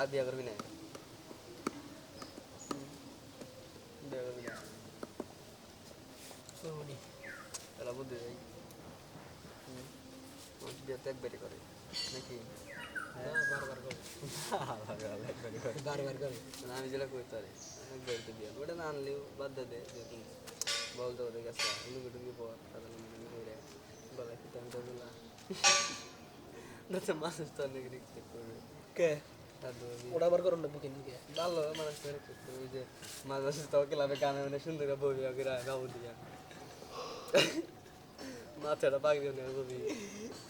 আর বিয়া করবি না বিয়া করবি না শুনি। তারা বুদ্ধি যাই বিয়ে তো একবারই করে। নাকি? হ্যাঁ আমি যেটা করতে পারি একবারই তো বিয়ে ওটা না আনলেও বাদ দে দে যে তুমি বলতে ওদের কাছে লুঙ্গি টুঙ্গি পর তাদের লুঙ্গি করে গলায় দিলা? না তো অনেক রিক্সেপ্ট করবে। কে? আর তো আমি- ওটা আবার করুন না বুকিং কে ভালো মানুষ তো রিক্সেপ্ট করবে। ওই যে মাঝে মাঝে তো ক্লাবে গানে মানে সুন্দর করে বই করে গাবো দিয়া। মাথাটা পাগলি হয়ে বলবি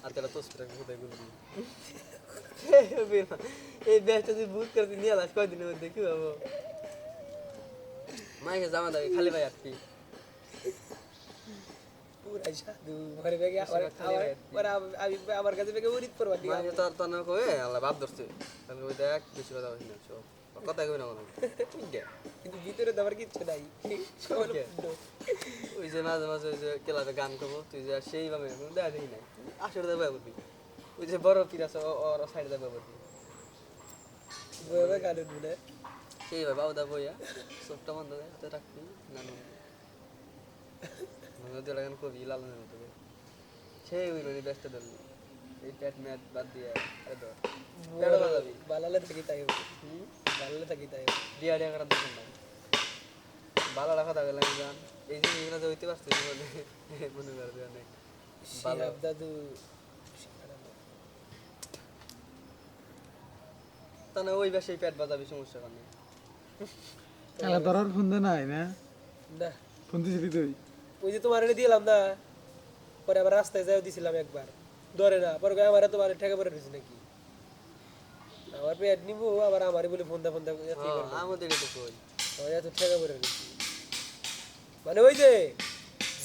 হাতেটা তোষটা কোথায় গুলবি এই ব্যাচটা তুই বুক করে নিয়ে আলাস কয়দিনের মধ্যে কি হব? মাইকে জামা দাবি খালি ভাই আর কি আবার কাছে বেগে না ওই না না যে মাঝে মাঝে ওই যে গান করব তুই যে সেইভাবে দেখা দেখি নাই আসলে দেবে ওই যে বড় পির আছে ও- ওর সাইডে দেবে মনে সেইভাবে আউদা বইয়া চোখটা বন্ধ হাতে রাখবি গান মনে কবি লালনের মতো ওই ব্যস্ত ধরলি এই প্যাট ম্যাট বাদ দিয়ে বালালে থাকি তাই বালালে থাকি তাই বিয়া ডিয়া করার দোকান নাই। ভালো রাখা থাকে লাগে গান এই যে এগুলো যে হইতে পারছি বলে মনে করবে অনেক শিহাব দাদু তা না ওই বেশি পেট বাজাবি সমস্যা কারণে ধরার ফোন দে নাই না? না ফোন দিছিলি তুই? ওই যে তোমার এনে দিলাম না পরে আবার রাস্তায় যাই দিছিলাম একবার। ধরে না পরে কয় আমার তোমার ঠেকা পড়ে রয়েছে নাকি? আমার পেট নিবো আবার আমারই বলে ফোন দা ফোন দা করবে। আমাদের কই। এত ঠেকা পড়ে রয়েছে মানে ওই যে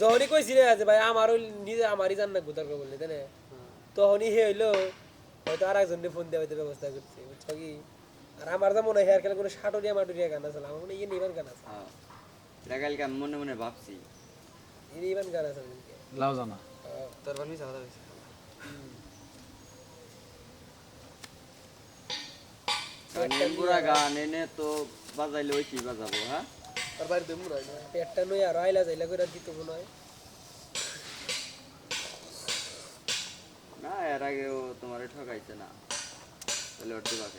যখনই কইছি না যে ভাই আমার ওই নিজে আমারই জান না গোদার বললে তাই না? হ্যাঁ। তখনই হে হইল হয়তো আর একজনের ফোন দেওয়া হইতে ব্যবস্থা করছে বুঝছ কি? আর আমার যা মনে হয় খেলে কোনো সাটরিয়া মাটুরিয়া গান আছে আমার মনে হয় ইয়ে নিবান গান আছে। হ্যাঁ। এটা কালকে মনে মনে ভাবছি। গান আছে আমাদেরকে। লাও জানা। হ্যাঁ। তোর বানি সাদা হইছে গানের পুরা গান এনে তো বাজাইলে ওই কি বাজাবো হ্যাঁ তোর বাড়িতে মুরাই না পেটটা নই আর আইলা যাইলা করে দিত হয়। না এর আগেও তোমার ঠকাইছে না। তাহলে ওর দিবাকে।